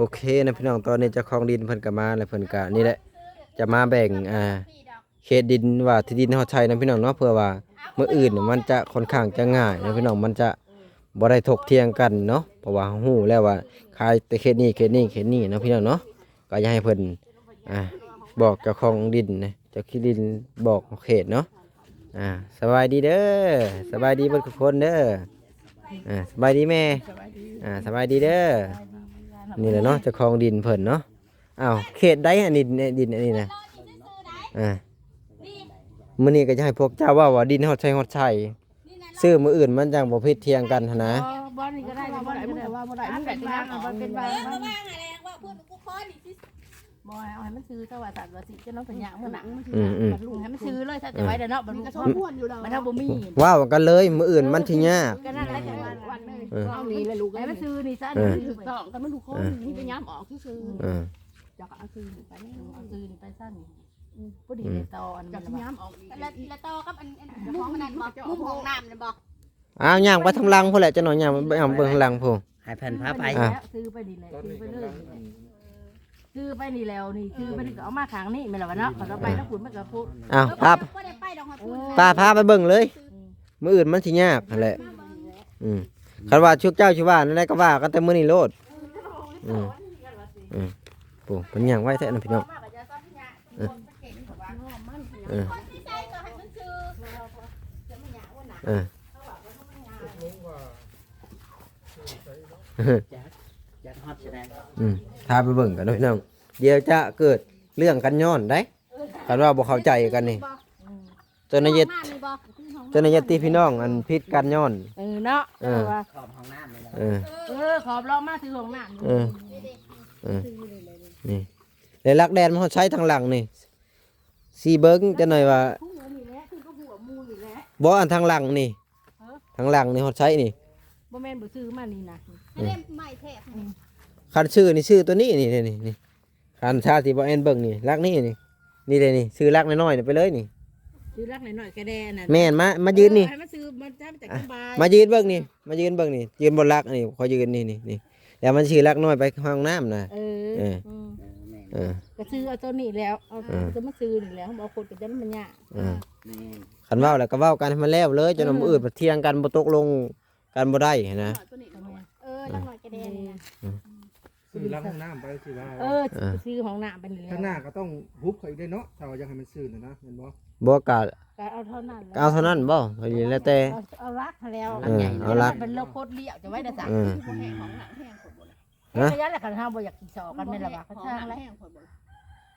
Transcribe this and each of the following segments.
โอเคนะพี่น้องตอนนี้เจ้าของดินเพิ่นก็มาแล้วเพิ่นก็นี่แหละจะมาแบ่งอ่าเขตดินว่าที่ดินเฮาใช้นะพี่น้องเนาะเพื่อว่าเมื้ออื่นมันจะค่อนข้างจะง่ายนะพี่น้องมันจะบ่ได้ถกเถียงกันเนาะเพราะว่าฮู้แล้วว่าขายแต่เขตนี้เขตนี้เขตนี้นะพี่น้องเนาะก็อยากให้เพิ่นอ่าบอกเจ้าของดินนะเจ้าที่ดินบอกเขตเนาะอ่าสบายดีเด้อสบายดีเบิดทุกคนเด้ออ่าสบายดีแม่อ่าสบายดีเด้อ นี่แหละเนาะเจ้าของดินเพิ่นเนาะอ้าวเขตใดอันนี้เนี่ยดินอันนี้นะอ่ามื้อนี้ก็จะให้พวกเจ้าว่าว่าดินฮอดใช้ฮอดใช้ซื้อมื้ออื่นมันจังบ่ผิดเทียงกันหั้นนะบ่นี่ก็ได้บ่ได้บ่ได้ว่าบ่ได้มันก็สิว่ามันเป็นว่าเออว่างอะไรว่าพูดกูขอนี่ สิบ่เอาให้มันซื้อเท่าว่าสัตว์ว่าสิจะน้องสัญญามื้อหนังอืมอืมบรรลุให้มันซื้อเลยถ้าจะไว้เด้อเนาะบรรลุก็ชอบม่วนอยู่ดอกมันเฮาบ่มีว้าวกันเลยมื้ออื่นมันสิยาก ก็นั่นแหละแต่ว่าวันนึงเออ เอานี่แหละลูกให้มันซื้อนี่ซะเออถูกต้องกันมันทุกคนนี่ไปย้ำออกซื่อเออๆจักเอาซื้อไปนี่เอาซื้อนี่ไปซั่นบ่ดีเลยตอนจักย้ำออกอีกแล้วแล้วต่อกับอันอันของนั่นบอกมุมของน้ำเนี่ยบอกอ้าวย่างไปทางหลังพุ่นแหละจะหน่อยย่างไปเอาเบิ่งข้างหลังพุ่นให้เพิ่นพาไป อะ ซื้อไปนี่แหละซื้อไปเลย ซื้อไปนี่แล้วนี่ซื้อไปนี่ก็เอามาขังนี่แม่นล่ะวะเนาะเขาไปแล้วคุณมันก็พูดอ้าวพาก็ได้ไปดอกหอยพุ่นป้าพาไปเบิ่งเลย มื้ออื่นมันสิยากนั่นแหละ อืมคันว่าชุกเจ้าชิว่านั่นแหละก็ว่ากันแต่มื้อนี้โลด อืมอืมปู่เพิ่นย่างไว้แท้นะพี่น้องเออเออ คนที่ใช้ก็ให้มันคือเออจักฮอดสิได้อืมพาไปเบิ่งกันเนาะพี่น้องเดี๋ยวจะเกิดเรื่องกันย้อนได้คันว่าบ่เข้าใจกันนี่จนนายดน้ำนี่บอกจนนายดตีพี่น้องอันพิษกันย้อน เออเนาะเออขอบห้องน้ำนี่แหละเออเออขอบรองมาซื้อของน้ำเออเออนี่เลยลักแดนมันเขาใช้ทางหลังนี่สีเบิ้งจะหน่อยว่าผู้หัวนี่แหละคือก็หัวมูนี่แหละบ่อันทางหลังนี่ทางหลังนี่เขาใช้นี่ บ่แม่นบ่ซื้อมานี่นะให้เล่มใหม่แทบคันชื่อนี่ชื่อตัวนี้นี่นี่นี่นี่คันชาติบ่แอนเบิ่งนี่ลักนี่นี่นี่เลยนี่ชื่อลักน้อยๆนี่ไปเลยนี่ ซื้อรักหน่อยๆกระแดน่ะแม่นมามายืนนี่ให้มันซื้อมันจะจากสบายมายืนเบิ่งนี่มายืนเบิ่งนี่ยืนบนลักนี่ขอยืนนี่นี่นี่แล้วมันชื่อลักน้อยไปห้องน้ำน่ะเออเอออืมเออแม่นเออ ก็ซื้อเอาตัวนี้แล้วเอาเออ จะมาซื้อนี่แล้วบ่คนก็จะมันยากเออแม่นคันเว้าแล้วก็เว้ากันให้มันแล้วเลยจนมื้ออื่นบ่เที่ยงกันบ่ตกลง กันบ่ได้นะเออแล้วหน่อยกระเด็นเนี่ยซื้อล้างห้องน้ำไปสิว่าเออซื้อของน้ำไปนี่แล้ข้างหน้าวก็ต้องฮุบเขาอีกได้เนาะถ้าว่าอยากให้มันซื้อน่ะนะเห็นบ่บ่กะก็เอาเท่านั้นแหละก็เอาเท่านั้นบ่พอดีแล้วแต่ เอาเอารักเขาแล้วเออเอารักเป็นโลโคตรเลี้ยวจะไว้ได้สักเออแห้งของหนังแห้งคนบ่ฮะ ระยะแรกกันห้าบ่อยากกินสอกันไม่นละบาเขาช่างแล้วแห้งคนบ่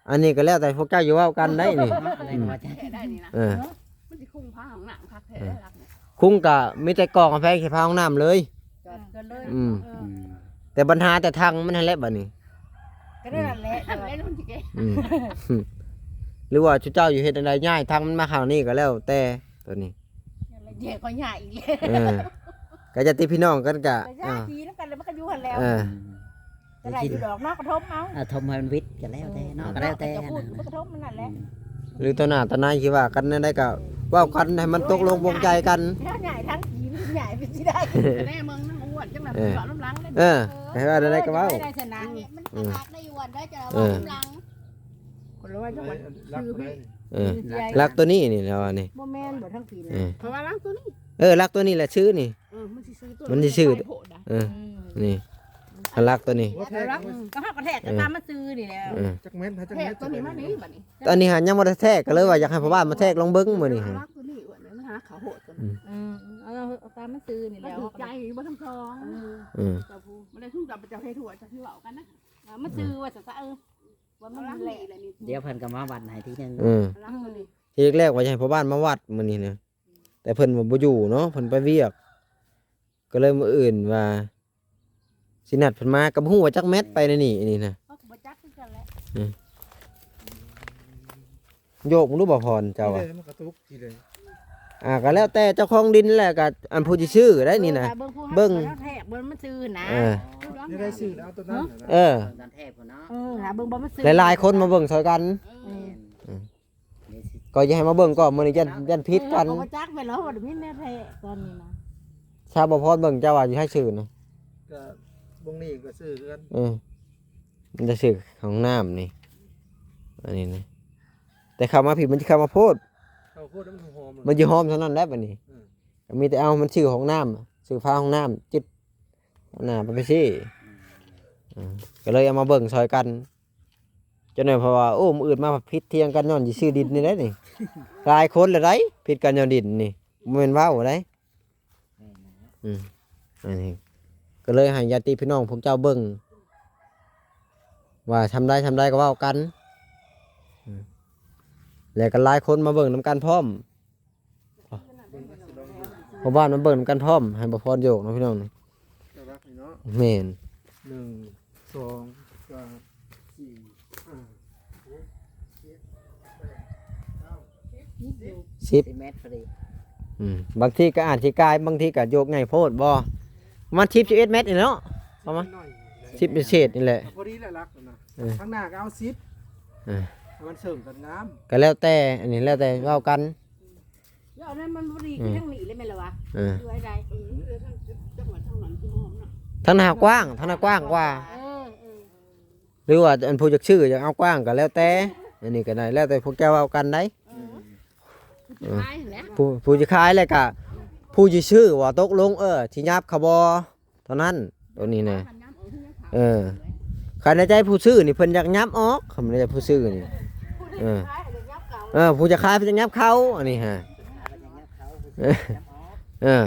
อันนี้ก็แล้วแต่พวกเจ้าอยู่เว้ากันได้นี่เนาะอะไรก็ว่าจะแท้ได้นี่นะเออ มันสิคุ้งผ้าของหนังคักแท้รักเนี่ย คุ้งกะมีแต่กองกาแฟแค่พาห้องน้ำเลย จอดกันเลยอืม เออือมแต่ปัญหาแต่ทางมันนั่นแหละบัดนี้ ก็ได้นั่นแหละอันเล่นมันสิเกอืม หรือว่าชุเจ้าอยู่เฮ็ดอันใดง่ายทางมันมาข้างนี้ก็แล้ว แต่ตัวนี้เดี๋ยวก็ใหญ่อีกเลยเออก็จะติพี่น้องกันกะแต่ญาอ่าติน้ำกันแล้วมันก็อยู่หันแล้วเออจะได้อยู่ดอกนอกกระทบเอาอะทมให้มันวิทย์ก็แล้วแต่เนาะก็แล้วแต่จะพูดนะมันกระทบมันนั่นแหละ หรือตัวหน้าตัวหนายคิดว่ากันนั่นได้ก็เว้ากันให้มันตกลงปลงใจกันถ้าใหญ่ทั้งผีมันใหญ่เป็นที่ได้แน่มึงนั่งอ้วนจังแบบเจาะน้ำลังเลยเออให้ว่าได้ก็เว้าได้ชนะมันหักได้อยู่วันได้จะว่าน้ำลังคนละว่าจังหวัดรักได้เออรักตัวนี้นี่แล้วอันนี่บ่แม่นบ่ทั้งผีเอนะอเพราะว่าล้างตัวนี้เออรักตัวนี้แหละชื่อนี่เออมันสิซื้อตัวมันสิซื้อโผล่ได้เออนี่ ถ้ารักตัวนี้ ว่าแล้แท้วก็ห้ากระแทกก็ตามมาซื้อนี่แล้วเออจักเม็ดฮะจักแทเม็กดตัวนี้มานี่บัดนี้ตอนนี้หายังบ่ได้แทรกก็เลยว่าอยากให้พ่อบ้านมาแทรกลองเบิ่งมื้อนี้ฮะรักตัวนี้อ้วนเลยนะฮะขาโหดตัวนี้อืมเอาเอาตามมาซื้อนี่มันแล้วถูกใจบ่ทั้งสองอืมเจ้าผู้มันได้ทุ่งจับไปเจ้าให้ถั่วจะที่เว้ากันนะมาซื้อว่าจะซะเออว่ามัมันนแหแหละละเลยนี่เดี๋ยวเพิ่นก็มาวัดให้ทีนึงอืมรักตัวนี้ทีแรกว่าจะให้พ่อบ้านมาวัดมื้อนี้นะแต่เพิ่นบ่บ่อยู่เนาะเพิ่นไปเวียก ก็เลยมื้ออื่นว่า สินัดเพิ่นมากับฮู้ว่าจักแมตรไปในนี่อันนี่นะเขาก็บ่จักคือกันแหละโยกมึงรู้บ่พรเจ้าทีอะเลยมันกระตุกทีเลยอ่าก็แล้วแต่เจ้าของดินแหละก็อันผู้สิชื่อได้นี่นะ เบิ่งผู้เบิ่งแล้วแทกเบิ่งมันซื้อนะเออ นี่ได้ซื้อแล้วเอาตัวนั้นน่ะนะเออ ตอนเทพพุ่นเนาะเออหาเบิ่งบ่มันซื้อหลายๆคนมาเบิ่งซอยกัน เออเดี๋ยวสิก็อย่าให้มาเบิ่งก่อนมื้อนี้ยันยันพิษกันเออเขาบ่จักไปแล้วว่ามีแน่แท้ตอนนี้นะชาวบ่พรเบิ่งเจ้าว่าอยู่ให้ชื่อนะก็ บงนี่ก็ซื้อกันเออมันจะสึกของน้ำนี่ อันนี้นะ แต่เข้ามาผิดมันจะเข้ามาโพด เขาโคตรมันหอมมันจะหอมเท่านั้นแหละบัดนี้อืม ก็มีแต่เอามันชื่อของน้ำชื่อฟ้าของน้ำจิตเอาหน้าไปไปสิอืมก็เลยเอามาเบิ่งซอยกันจนหน่อยเพราะว่าโอ้มออื่นมาพิษเทียงกันย้อนสิชื่อดินนี่ได้นี่ หลายคนเลยได้พิษกันย้อนดินนี่บ่แม่นว้าวได้อืมอันนี้ ก็เลยให้ญาติพี่น้องพวกเจ้าเบิ่งว่าทำได้ทำได้ก็เว่ากันอืมแล้วก็หลายคนมาเบิ่งนำกันพร้อมเพราะบ้านมาเบิ่งนำกันพร้อมให้บ่พรโยกเนาะพี่น้องจะรักนี่เนาะแม่นหนึ่งสองสามสี่ห้าสิบสิเมตรพอดีอืมบางทีก็อาจสิกลายบางทีก็โยกง่ายโพดบ่ ประมาณ10 11เมตรนี่เนาะประมาณหน่อย10เศษนี่แหละ พอดีแหละรักนะเออข้างหน้าก็เอาซิปเออให้มันเสริมกันงามก็แล้วแต่อันนี้แล้วแต่เว้ากันเดี๋ยวนั้นมันบ่ดีคือทั้งนี้เลยแม่นล่ะวะเออคืออะไรเออทั้งจังหวัดทั้งนั้นคือหอมเนาะทางหน้ากว้างทางหน้ากว้างกว่า เออเออหรือว่าอันผู้จักชื่อจะเอากว้างก็แล้วแต่อันนี้ก็ได้แล้วแต่พวกเจ้าเอากันได้เออสุดท้ายแหละผู้ผู้จะขายเลยก็ ผู้จะชื่อว่าตกลงเออที่ยับขบอเท่านั้นตัวนี้นะมันน้ำเอาที่ยังขาวเออใครในใจผู้ซื้อนี่เพิ่นอยากยับออกคำในใจผู้ซื้อนี่เออเออผู้จะขายเพิ่นจะยับเขาอันนี้ฮะเอย่างเงี้ยเขาเออเออ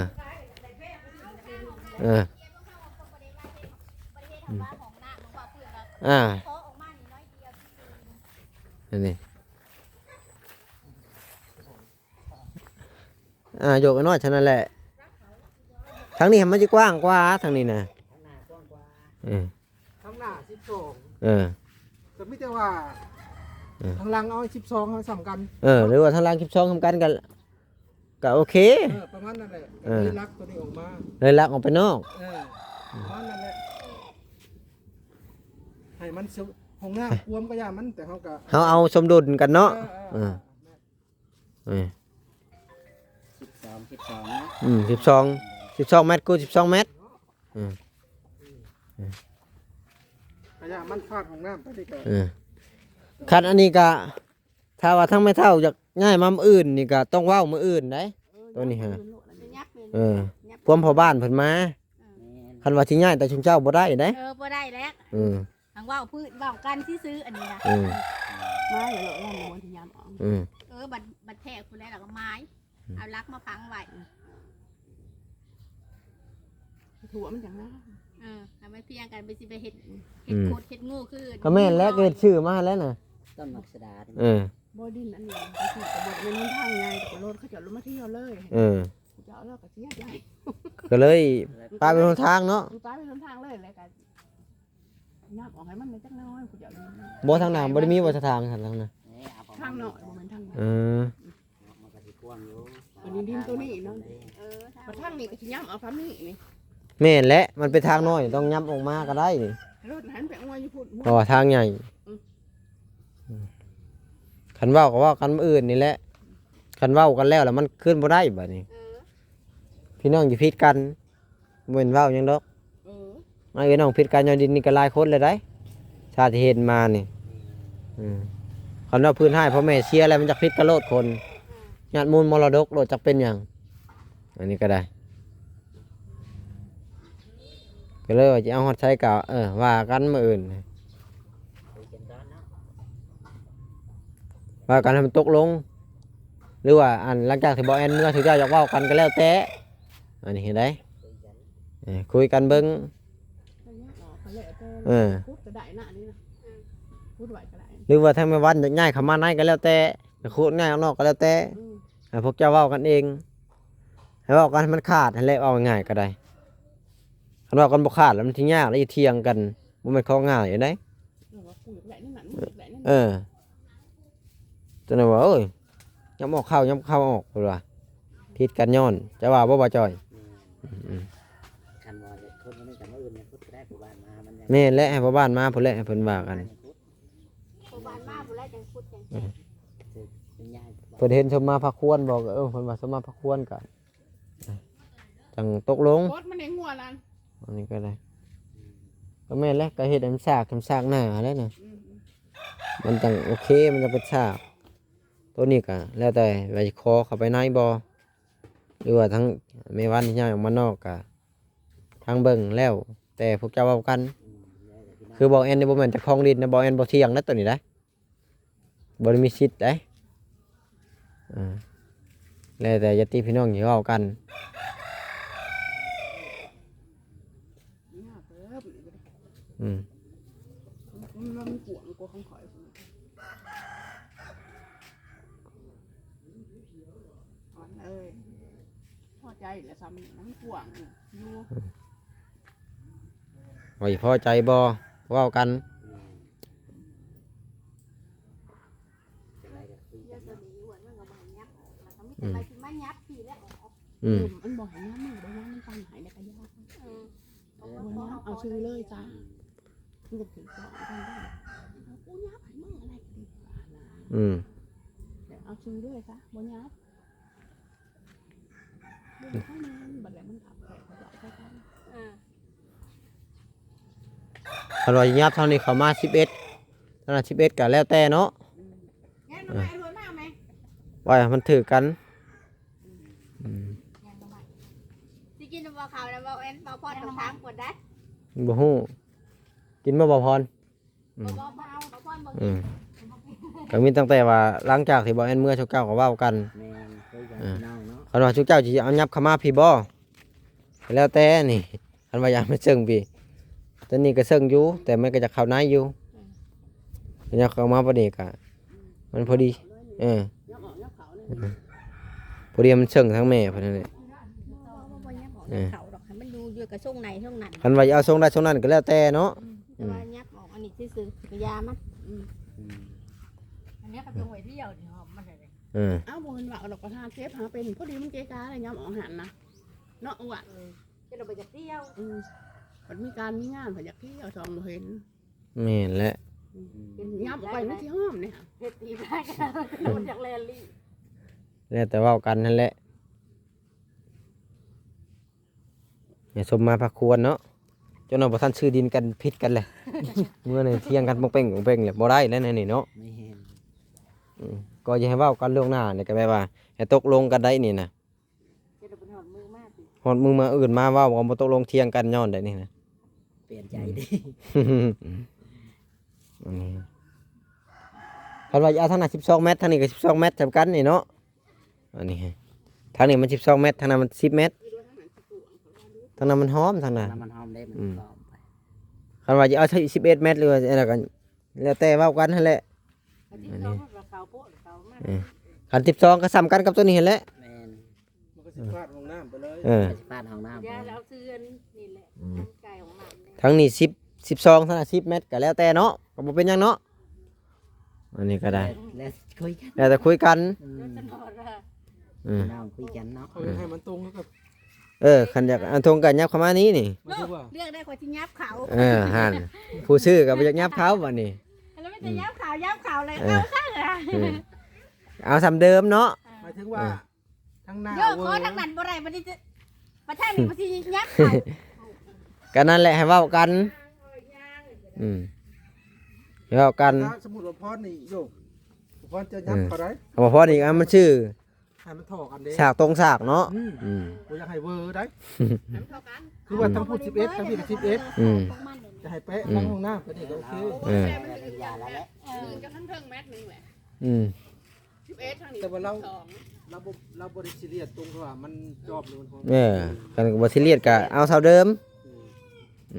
เอออ่าอันนี้ อ่าโยกกันน้อยเท่านั้นแหละทางนี้มันจะกว้างกว่าทางนี้นะข้างหน้ากว้างกว่าเออข้างหน้าสิบสองเออ แต่ไม่แต่ว่าเออ ทางหลังเอาสิบสองเอาสำกันเออหรือว่าทางล่างคลิปช่องทำกันกันก็โอเค เออประมาณนั้นแหละเออ เลยรักตัวนี้ออกมาเลยลักออกไปนอกเออประมาณนั้นแหละให้มันเสห้องน้ำควมก็ยามันแต่เขาก็เขาเอาสมดุลกันเนาะ เออเออเออสิบส องสิบสองเนาะอืมสิบสองสิบสองเมตรกูสิบสองเมตรก็ยามันฟาดห้องน้ำไปดีกว่าเออคันอันนี้ก็ถ้าว่าทั้งไม่เท่าจากง่ายมามืออื่นนี่ก็ต้องเว้ามืออื่นได้ ตัวนี้ฮะจะยับเลยเออพวมพอบ้านเพิ่นมาแม่นคันว่าที่ง่ายแต่ชุมเจ้าบ่ได้ได้เออบ่ได้แล้วเออทางว่าวพืชว่าวกันที่ซื้ออันนี้นะเออไม้เหรอล่างบนที่ยามออกเออเออบัดบัดแทกคุณได้แล้วก็ไม้ เอาลักมาพังไว้ถั่วมันจังนะเออทำให้เพียงกันไปสิไปเห็ดเห็ดโคตรเห็ดงูคือก็แม่นแล้วเกิดชื่อมาแล้วน่ะต้นมักสดาเออบ่ดินอันนี้ก็คือกระบอกในน้ำทางไงแต่รถเขาจะลงมาเที่ยวเลยเออจะเอาแล้วก็เสียใจก็เลยปลาเป็นหนทางเนาะดูตาไปน้ำทางเลยแล้วกันยับออกให้มันไม่จักน้อยกูจะเอาบ่ทางหน้าบ่ได้มีบ่ทางทางนั้นนะเอ้ยเอาประทางมาณหน่อยบ่แมันทางเออมันก็สิกว้าง อยู่อันนี้ดินตัวนี้เนาะ เออมาทางนี้ก็สิยับเอาฟ้านี้นี่แม่นแหละมันเป็นทางน้อยต้องยับออกมาก็ได้นี่รถหันไปเอาไว้อยู่พุ่นเพราะว่าทางใหญ่คันเว้าก็เว่ากันมื้ออื่นนี่แหละคันเว้ากันแล้วแล้วมันขึ้นบ่ได้บัดนี้ เออพี่น้องสิผิดกันบ่แม่นเว้าหยังดอกเออไอ้น้องผิดกันย้อนดินนี่ก็หลายคนเลยได้ชาติเห็นมานี่อืมคันว่าพื้นให้พ่อแม่เชียร์แล้วมันจะผิดกันโลดคน ญาติมูลมรดกโลดจักเป็นหยังอันนี้ก็ได้ ก็เลยว่าจะเอาฮอดใช้กะเออว่ากันมื้ออื่น ว่ากันให้มันตกลง หรือว่าอันหลังจากที่บอแอนเมื่อถือเจ้าอยากเว่ากันก็แล้วแต่ อันนี้เห็นได้เออคุยกันเบิ้งเออ พูดก็ได้นะนี่นะพูดไหวก็ได้หรือว่าถ้าไม่วันจะง่ายเข้ามาในก็แล้วแต่จะคูดง่ายออกนอกก็แล้วแต่อืมให้ พวกเจ้าเว้ากันเองให้เว้ากันให้มันขาดให้เละเอาง่ายก็ได้คันเว้ากันบ่ขาดแล้วมันที่ยากแล้วจะเถียงกันบ่แม่นของง่ายอยู่ได้เออว่าคุยแบบนี้นั่นคุยแบบนี้เออจนว่าเอ้ยย้ำออกเข้าย้ำเข้าออกพุ่นว่าผิดกันย้อนจะว่าบ่บ่จอยอืมคันว่าจะคนคนนี้กับคนอื่นเนี่ยพุทธได้ผู้บ้านมามันยังแม่นและให้พ่อบ้านมาพุ่นแหละให้เพิ่นว่ากัน โบานมาบุแล้วจังพูดจัง เป็นญาติเพิ่นเห็นสมมาพักควรบอกเออเพิ่นว่าสมมาพักควรก็จังตกลงโคตรมันเองหัวนั่นอันนี้ก็ได้เอก็แม่นแล้วก็เฮ็ดให้มันสากให้มันสากหน้าแล้วน่ะมันจังโอเคมันจะเป็นสากตัวนี้ก็แล้วแต่ว่าสิคอเข้าไปในบ่หรือว่าทั้งแม่วันที่ย่างออกมานอกก็ทางเบิ่งแล้ว แต่พวกเจ้าเว้ากัน คือบอกแอนนี่บ่แม่นจะคลองดินนะบอกแอนบ่เที่ยงนะตัวนี้ได้บ่ได้มีสิทธิ์ได้อ่า แล้วแต่ญาติพี่น้องสิเว้ากันเนี่ยเติบอืมมันมันกวงกว่าของข่อยอ่อนเอ้ยพอใจแล้วซ้ำน้ำกวงอยู่ว่าสิพอใจบ่เว้ากัน เยอะตัวนี้อ้วนมันก็บ่ยับ แล้วก็มีแต่ไปที่มายับพี่แล้วออกอืมมันบอกให้น้ำมือได้ว่ามันปันหายในกระยาเออเอาน้ำเอาซื้อเลยจ้ามันจะถึงสองกันได้เอากูยับให้มืออะไรก็ดีกว่านะอืมเดี๋ยวเอาซื้อด้วยซะบนยับดูข้างในบัดแล้วมันขับแขกเขาจะเอาเข้ากันเออคันว่ายับเท่านี้เข้ามา11เท่านั้น11ก็แล้วแต่เนาะงั้นทำไมรวยมากไหม ว่าให้มันถือกันอืม งั้นทำไมสิกินบ่ข้าวแล้วบ่เอ็ นบ่พอดทางกดได้บ่ฮู้กินบ่บ่พรบ่บ่บ่เอาบ่พอดบ่อืมก็มีตั้งแต่ว่าหลังจากที่บ่แอนเมื่อชุกเจ้าก็เว้ากันแม่นคุยกันเน่าเนาะคันว่าชุกเจ้าสิเอายับเข้ามาพี่บ่ก็แล้วแต่นี่คันว่าอยากมาเชิงพี่ตอนนี้ก็เชิงอยู่ แต่มันก็จะเข้าในอยู่ยับเข้ามาบ่นี้ก็มันพอดี เออยับออกยับเขาเนี่ยพอดีมันเชิงทั้งแม่เพิ่นนั่นแหละบ่บ่ยับออกเออเขา ดอกให้มันดูอยู่กับช่วงไหนช่วงนั้นคันว่าเอาทรงได้ทรงนั้นก็แล้วแต่เนาะ แต่ว่ายับออกอันนี้ซื่อๆกยามันอืมอันนี้ก็จงไว้เที่ยวนี่หอมมันเลยเออเอาบนว่าเอาดอกกระทานเทปหาเป็นพอดีมันเกกาอะไรยับออกหันนะเนาะอ้วนจะเราไปจากเที่ยวอืมมันมีการมีงานเพิ่นอยากเที่ยวชมเห็นแม่นแหละยับออกไปมันที่ห้อมเนี่ยเฮ็ดตีได้กันมันจากแลลี่แล้วแต่เว้ากันนั่นแหละ อย่าสมมาพักควรเนาะจนเอาบ่ทันซื้อดินกันผิดกันเลย เมื่อนี่เที่ยงกันปงเป้งปงเป้งเลยบ่ได้แล้วนี่เนาะไม่เห็นอืมก็อย่าให้เว้ากันล่วงหน้าเนี่ยก็แปลว่าให้ตกลงกันได้นี่นะจะได้เป็นหอดมือมากสิฮอดมึงมาอื่นมาเว้าก็บ่ตกลงเที่ยงกันย้อนได้นี่นะ เปลี่ยนใจดิอันนี้คันว่าเอาทางนั้น12เมตรทางนี้ก็12เมตรจำกันนี่เนาะอันนี้ทางนี้มัน12เมตรทางนั้นมัน10เมตร ทางนั้นมันหอมทางนั้น น้ำมันหอมได้มันอืม กรอบไปคันว่าจะเอาใช้11เมตรหรือว่าอะไรกันแล้วแต่เว้ากันนั่นแหละอันนี้เขาเขาโป๊ะเขามากคัน12ก็ซ้ำกันกับตัวนี้นั่นแหละแม่นมันก็สิฟาดลงน้ำไปเลยเออไปสิฟาดห้องน้ำยาไปแล้วเสื้อนนี่แหละไก่ของมันเนี่ยทั้งนี้10 12ทางนั้น10เมตรก็แล้วแต่เนาะก็บ่เป็นหยังเนาะอันนี้ก็ได้ แล้วคุยกันแล้วแต่คุยกันอืมจะนอนละอืม น้องคุยกันเนาะเขาจะให้มันตรงกับ เออคันอยากอันทงกันยับเข้ามานี้นี่มันคือว่าเลือกได้คนที่ยับเขาเออหันผู้ซื้อกับอยากยับเขาวันนี้แล้วไม่จะยับเขายับเขาเลยเอเอาอข้างเลยเออเอาสำเดิมเนาะ หมายถึงว่าเออ ทั้งหน้าโยกเวคออร์ทางนั้นบ่ได้บ่ได้จะประเทศนี้บ่สิยับเขาก็นั่นแหละให้เว้ากัน อืมให้เว้ากัน ถ้าสมมุติว่าพอดนี่โยกพอดจะยับเขาได้เอามาพอดีอันมันชื่อ ให้มันถอกันเด้ฉากตรงฉากเนาะอืมอืม บ่อยากให้เวอร์ได้เท่ากันคือว่าทั้งพูด11ทั้งพี่ก็11อืมจะให้เป๊ะทั้งห้องน้ำก็นี่ก็โอเคเออยาแล้วแหละมันจะทั้งเทิงแมทหนึงแหละอืม สิบเอ็ดทางนี้แต่ว่าเราสองเราบ่เราบ่ได้ซีเรียสตรงที่ว่ามันจอบหรือมันหอมเออกันบ่ซีเรียสก็เอาเท่าเดิม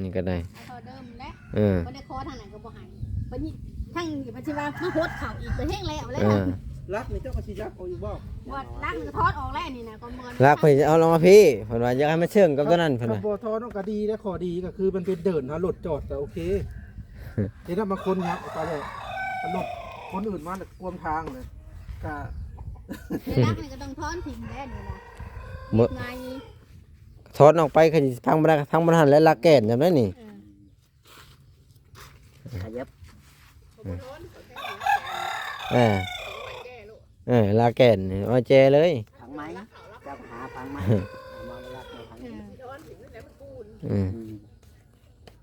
นี่ก็ได้เขาเดิมแล้วเออ บ่ได้คอทางนั้นก็บ่ให้ปะนี่ทางนี้ปะสิว่ามาโหดเขาอีกไปแห้งแล้วแล้วเออ รักนี่เจ้าก็สิยับเอาอยู่บ่ว่าล้างก็ทอดออกแล้วนี่นะก็เหมือนรักเพิ่นจะเอาลงมาพี่เพิ่นว่าอยากให้มันเชื่องกับตัวนั้นเพิ่นถ้าว่า บ่ทอต้องก็ดีและขอดีก็คือมันเป็นเดินหารถจอดก็โอเคเห็นว่าบางคนยับออกไปเลยรถคนอื่นมาน่ะกวมทางเลยก็ในล้างนี่ก็ต้องทอนทิ้งแล้วนี่นะบ่ ไงถอนออกไปคือสิพังบ่ได้ก็พังบ่ทันและลักแก่นจำได้นี่ขยับเออ เออลาแก่นนี่เอาแจเลยพังไหมเจ้าหาพังไหมเอามาเวลาเจอพังไหมอืมอืม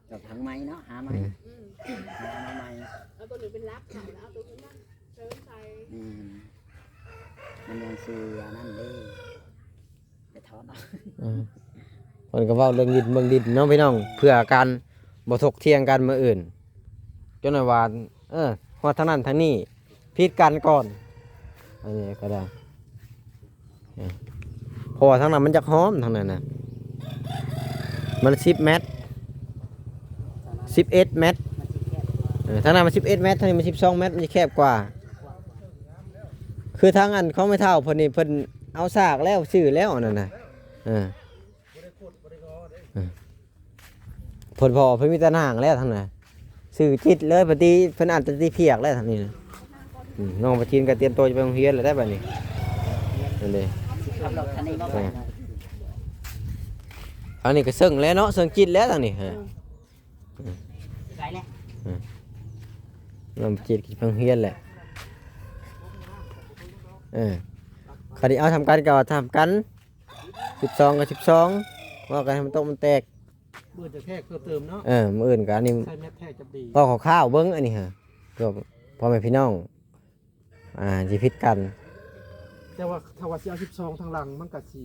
เจ้าหทั้งไม้เนาะหาไม้อืมหามาใหม่เอาตัวนี้เป็นรับเขาแล้วเอาตัวนี้มาเติมใส่อืมมันยังซื้ออันนั้นเด้ไปถอนเอาอืมเพิ่นก็เว้าเรื่องดินเมืองดินเนาะพี่น้องเพื่อการบ่ถกเถียงกันมื้ออื่น จนว่าเออฮอดทางนั้นทางนี้ผิดกันก่อน อันนี้ก็ได้เออเพราะว่าทางนั้นมันจักหอมทางนั้นนะมัน10เมตร11เมตรสิบกว่าเออทางนั้นมัน11เอ็ดเมตรทางนี้มัน12เมตรมันจะแคบกว่า คือทางอันเขาไม่เท่าพิ่นนี่เพิ่นเอาซากแล้วชื่อแล้วนั่นนะออเออเพิ่นพอเพิ่นมีตะนางแล้วทางนั้นสื่อจิตเลยปฏิเพิ่นอาจจะตีเพียกแล้วทางนี้นะ น้องปฏินก็เตรียมตัวจะไปโรงเรียนแล้วได้บัดนี้นั่นเลยสิขับรถคันนี้บ่ไปนะทางนี้ก็เซิงแล้วเนาะเซิงจิตแล้วทางนี้ฮะไกลแล้วน้องปฏินก็ไปโรงเรียนแหละเออคดีเอาทำกันก็ทำกัน12กับ12ว่ากันให้มันตกมันแตกเบื่อจะแค่เพิ่มเติมเนาะเออมื้ออื่นก็อันนี้ใช้แมทแท้จะดีก็ขอข้าวๆเบิ้งอันนี้ฮะก็พ่อแม่พี่น้อง อ่าจีพิษกันแต่ว่าถ้าว่าสิเอา12ทางหลังมันก็สิ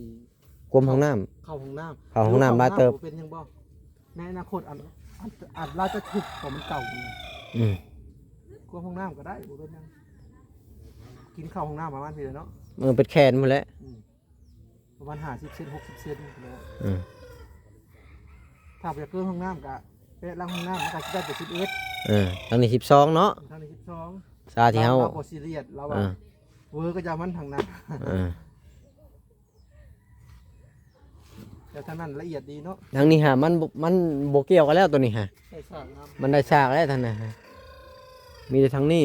กลมห้องน้เข้าห้องน้ำเข้าห้องน้ำมาเติบ เป็นยังบ่ในอนาคตอันอันอันเราจะทุบของมันเก่านี่ำอืมกลัวห้องน้ำก็ได้บ่เป็นหยังกินข้าวห้องน้ำประมาณนี้เลยเนาะมันเป็นแขนหมดแล้วประมาณ50เซน60เซนนี่แหละอืมถ้าไปเกินห้องน้ำก็เปะล้างห้องน้ำมันก็สิได้แต่11เออทางนี้สิบสองเนาะทางนี้12 ซาที่เฮาเราบ่ซีเรียสเราว่าอ่าเวอร์ก็จะมันทางนั้นอ่าแต่ทางนั้นละเอียดดีเนาะทางนี้ฮะมันบ่มันโบเกี่ยวกันแล้วตัวนี้ฮะ ใส่สร้างน้มันได้ฉากแล้วทางนั้นฮะมีแต่ทางนี้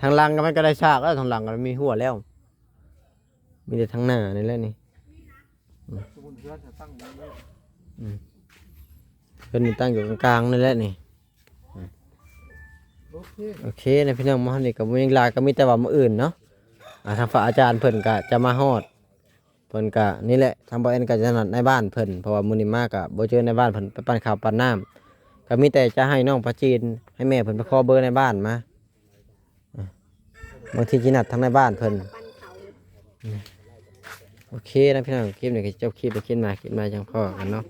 ทางหลังก็มันก็ได้ฉากแล้วทางหลังก็มีหัวแล้ว มีแต่ทางหน้านี่แหละนี่ำสมุนเพื่อนจะตั้งไว้เลยเพิ่นนี่ตั้งอยู่กลางๆนี่แหละนี่ โอเคนะพี่น้องมาฮอดนี่ก็บ่มีหลาก็มีแต่ว่ามื้ออื่นเนาะอ่าทางฝ่ายอาจารย์เพิ่นก็จะมาฮอดเพิ่นก็นี่แหละทางบ่เอ็นก็จะนัดในบ้านเพิ่นเพราะว่ามื้อนี้มาก็บ่เจอในบ้านเพิ่นไปปั่นข้าวปั่นน้ำก็มีแต่จะให้น้องปลาจีนให้แม่เพิ่นไปขอเบอร์ในบ้านมาอะบางทีสินัดทางในบ้านเพิ่น โอเคนะพี่น้องคลิปนี้ก็จบคลิปไปคลิปมาคลิปมาจังพ่อกันเนาะ